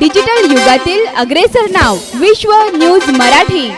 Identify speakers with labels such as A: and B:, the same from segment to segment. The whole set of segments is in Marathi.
A: डिजिटल युगातील अग्रेसर नाव विश्व न्यूज मराठी.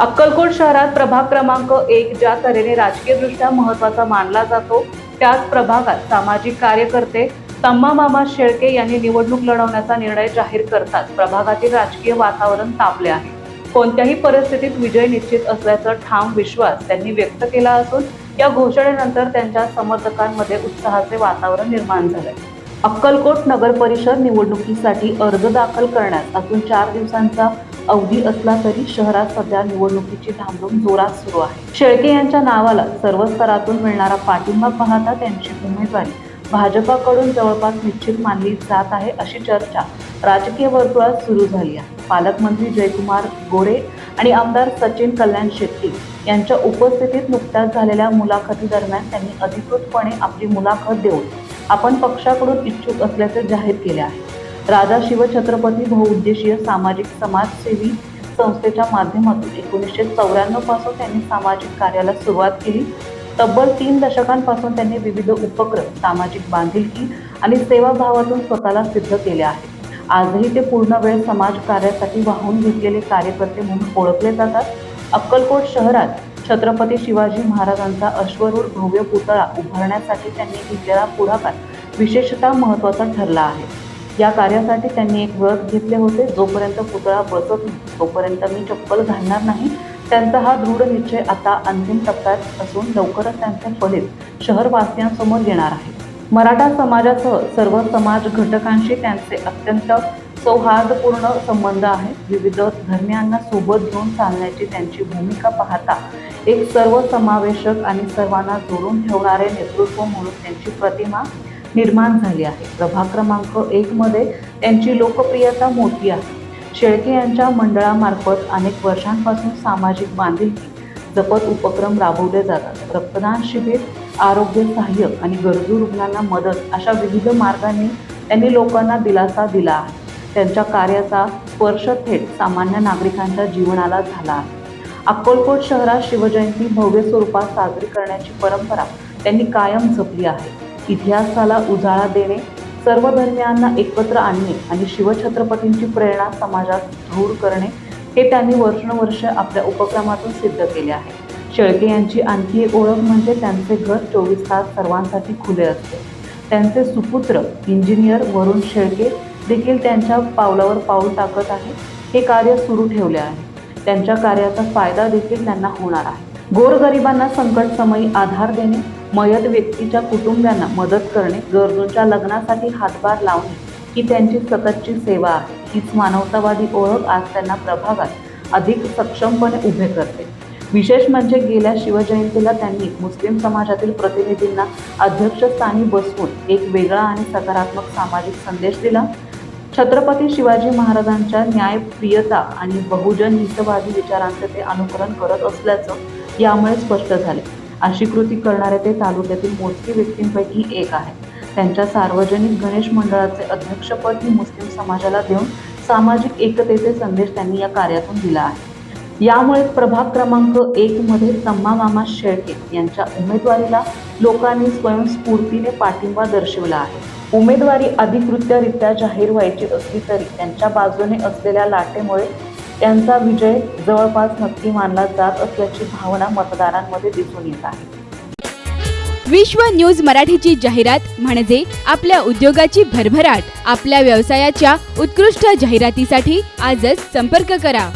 B: अक्कलकोट शहरात प्रभाग क्रमांक एक ज्या तऱ्हेने राजकीयदृष्ट्या महत्त्वाचा मानला जातो त्याच प्रभागात सामाजिक कार्यकर्ते तम्मा मामा शेळके यांनी निवडणूक लढवण्याचा निर्णय जाहीर करताच प्रभागातील राजकीय वातावरण तापले आहे. कोणत्याही परिस्थितीत विजय निश्चित असल्याचा ठाम विश्वास त्यांनी व्यक्त केला असून या घोषणेनंतर त्यांच्या समर्थकांमध्ये उत्साहाचे वातावरण निर्माण झाले अक्कलकोट नगर परिषद निवडणुकीसाठी अर्ज दाखल करण्यास अजून चार दिवसांचा अवधी असला तरी शहरात सध्या निवडणुकीची धामधूम जोरात सुरू आहे. शेळके यांच्या नावाला सर्व स्तरातून मिळणारा पाठिंबा पाहता त्यांची उमेदवारी भाजपाकडून जवळपास निश्चित मानली जात आहे अशी चर्चा राजकीय वर्तुळात सुरू झाली आहे. पालकमंत्री जयकुमार गोरे आणि आमदार सचिन कल्याण शेट्टी यांच्या उपस्थितीत नुकत्याच झालेल्या मुलाखती दरम्यान त्यांनी अधिकृतपणे आपली मुलाखत देऊन आपण पक्षाकडून इच्छुक असल्याचे जाहीर केले आहे. राजा शिवछत्रपती बहुउद्देशीय सामाजिक समाजसेवी संस्थेच्या माध्यमातून एकोणीसशे चौऱ्याण्णवपासून त्यांनी सामाजिक कार्याला सुरुवात केली. तब्बल तीन दशकांपासून त्यांनी विविध उपक्रम सामाजिक बांधिलकी आणि सेवाभावातून स्वतःला सिद्ध केले आहे. आजही ते पूर्ण वेळ समाज कार्यासाठी वाहून घेतलेले कार्यकर्ते म्हणून ओळखले जातात. अक्कलकोट शहरात छत्रपती शिवाजी महाराजांचा अश्वरूढ भव्य पुतळा उभारण्यासाठी त्यांनी घेतलेला पुढाकार विशेषतः महत्त्वाचा ठरला आहे. या कार्यासाठी त्यांनी एक व्रत घेतले होते. जोपर्यंत पुतळा बसत नाही तोपर्यंत मी चप्पल घालणार नाही. त्यांचा हा दृढ निश्चय आता अंतिम टप्प्यात असून लवकरच त्यांचे फलित शहरवासियांसमोर येणार आहे. मराठा समाजासह सर्व समाज घटकांशी त्यांचे अत्यंत सौहार्दपूर्ण संबंध आहेत विविध धर्मियांना सोबत घेऊन चालण्याची त्यांची भूमिका पाहता एक सर्वसमावेशक आणि सर्वांना जोडून ठेवणारे नेतृत्व म्हणून त्यांची प्रतिमा निर्माण झाली आहे. प्रभाग क्रमांक एकमध्ये त्यांची लोकप्रियता मोठी आहे. शेळके यांच्या मंडळामार्फत अनेक वर्षांपासून सामाजिक बांधिलकी जपत उपक्रम राबवले जातात. रक्तदान शिबिर आरोग्य सहाय्य आणि गरजू रुग्णांना मदत अशा विविध मार्गांनी त्यांनी लोकांना दिलासा दिला आहे. त्यांच्या कार्याचा स्पर्श थेट सामान्य नागरिकांच्या जीवनाला झाला. आहे अक्कलकोट शहरात शिवजयंती भव्य स्वरूपात साजरी करण्याची परंपरा त्यांनी कायम जपली आहे. इतिहासाला उजाळा देणे सर्व धर्मियांना एकत्र आणणे आणि शिवछत्रपतींची प्रेरणा समाजात धूर करणे हे त्यांनी वर्षानुवर्ष आपल्या उपक्रमातून सिद्ध केले आहे. शेळके यांची आणखी एक ओळख म्हणजे त्यांचे घर चोवीस तास सर्वांसाठी खुले असते. त्यांचे सुपुत्र इंजिनियर वरुण शेळके देखील त्यांच्या पावलावर पाऊल टाकत आहे. हे कार्य सुरू ठेवले आहे. त्यांच्या कार्याचा फायदा देखील त्यांना होणार आहे. गोरगरिबांना संकटसमयी आधार देणे मयत व्यक्तीच्या कुटुंबियांना मदत करणे गरजूंच्या लग्नासाठी हातभार लावणे ही त्यांची सततची सेवा आहे. हीच मानवतावादी ओळख आज त्यांना प्रभागात अधिक सक्षमपणे उभे करते. विशेष म्हणजे गेल्या शिवजयंतीला त्यांनी मुस्लिम समाजातील प्रतिनिधींना अध्यक्षस्थानी बसवून एक वेगळा आणि सकारात्मक सामाजिक संदेश दिला. छत्रपती शिवाजी महाराजांच्या न्यायप्रियता आणि बहुजन हितवादी विचारांचे ते अनुकरण करत असल्याचं यामुळे स्पष्ट झाले. अशी कृती करणारे ते तालुक्यातील मोजकी व्यक्तींपैकी एक आहे त्यांच्या सार्वजनिक गणेश मंडळाचे अध्यक्षपद ही मुस्लिम समाजाला देऊन सामाजिक एकतेचे संदेश त्यांनी या कार्यातून दिला आहे. यामुळे प्रभाग क्रमांक एक मध्ये तम्मा मामा शेळके यांच्या उमेदवारीला लोकांनी स्वयंस्फूर्तीने पाठिंबा दर्शवला आहे. उमेदवारी अधिकृत्यरित्या जाहीर व्हायची असली तरी त्यांच्या बाजूने असलेल्या लाटेमुळे त्यांचा विजय जवळपास नक्की मानला जात असल्याची भावना मतदारांमध्ये दिसून येत आहे.
A: विश्व न्यूज मराठीची जाहिरात म्हणजे आपल्या उद्योगाची भरभराट आपल्या व्यवसायाच्या उत्कृष्ट जाहिरातीसाठी आजच संपर्क करा.